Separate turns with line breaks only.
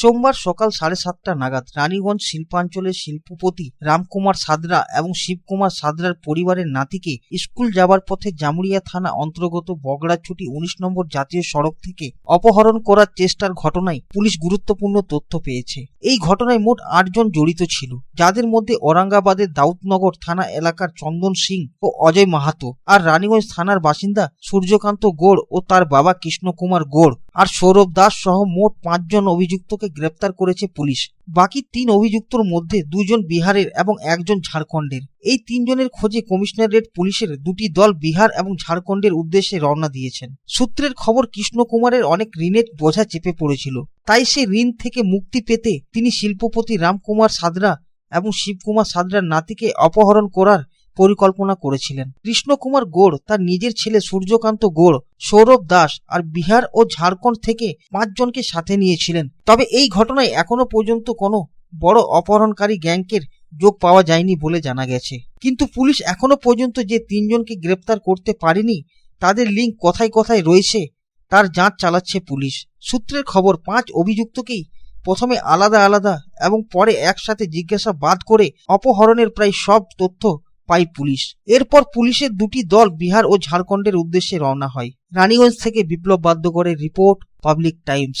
সোমবার সকাল সাড়ে সাতটা নাগাদ রানীগঞ্জ শিল্পাঞ্চলের শিল্পপতি রামকুমার সাদরা এবং শিবকুমার সাদরার পরিবারের নাতিকে স্কুল যাবার পথে জামুরিয়া থানা অন্তর্গত বগড়াছুটি উনিশ নম্বর জাতীয় সড়ক থেকে অপহরণ করার চেষ্টার ঘটনায় পুলিশ গুরুত্বপূর্ণ তথ্য পেয়েছে। এই ঘটনায় মোট আটজন জড়িত ছিল, যাদের মধ্যে ঔরঙ্গাবাদের দাউদনগর থানা এলাকার চন্দন সিং ও অজয় মাহাতো আর রানীগঞ্জ থানার বাসিন্দা সূর্যকান্ত গোড় ও তার বাবা কৃষ্ণকুমার গোড়। আর সৌরভ দাস সহ মোট পাঁচজন অভিযুক্তকে গ্রেপ্তার করেছে পুলিশ। বাকি তিন অভিযুক্তর মধ্যে দুজন বিহারের এবং একজন ঝাড়খণ্ডের। এই তিনজনের খোঁজে কমিশনারেট পুলিশের দুটি দল বিহার এবং ঝাড়খণ্ডের উদ্দেশ্যে রওনা দিয়েছেন। সূত্রের খবর, কৃষ্ণকুমারের অনেক ঋণের বোঝা চেপে পড়েছিল। তাই সে ঋণ থেকে মুক্তি পেতে তিনি শিল্পপতি রামকুমার সাদরা এবং শিবকুমার সাদরার নাতিকে অপহরণ করার পরিকল্পনা করেছিলেন। কৃষ্ণকুমার গোড় তার নিজের ছেলে সূর্যকান্ত গোড়, সৌরভ দাস আর বিহার ও ঝাড়খণ্ড থেকে পাঁচজনকে সাথে নিয়েছিলেন। তবে এই ঘটনায় এখনও পর্যন্ত কোনো বড় অপহরণকারী গ্যাংকের যোগ পাওয়া যায়নি বলে জানা গেছে। কিন্তু পুলিশ এখনও পর্যন্ত যে তিনজনকে গ্রেপ্তার করতে পারেনি, তাদের লিঙ্ক কোথায় কোথায় রয়েছে, তার যাঁচ চালাচ্ছে পুলিশ। সূত্রের খবর, পাঁচ অভিযুক্তকেই প্রথমে আলাদা আলাদা এবং পরে একসাথে জিজ্ঞাসাবাদ করে অপহরণের প্রায় সব তথ্য পায় পুলিশ। এরপর পুলিশের দুটি দল বিহার ও ঝাড়খণ্ডের উদ্দেশ্যে রওনা হয়। রানীগঞ্জ থেকে বিপ্লব বাদ্যকরের রিপোর্ট, পাবলিক টাইমস।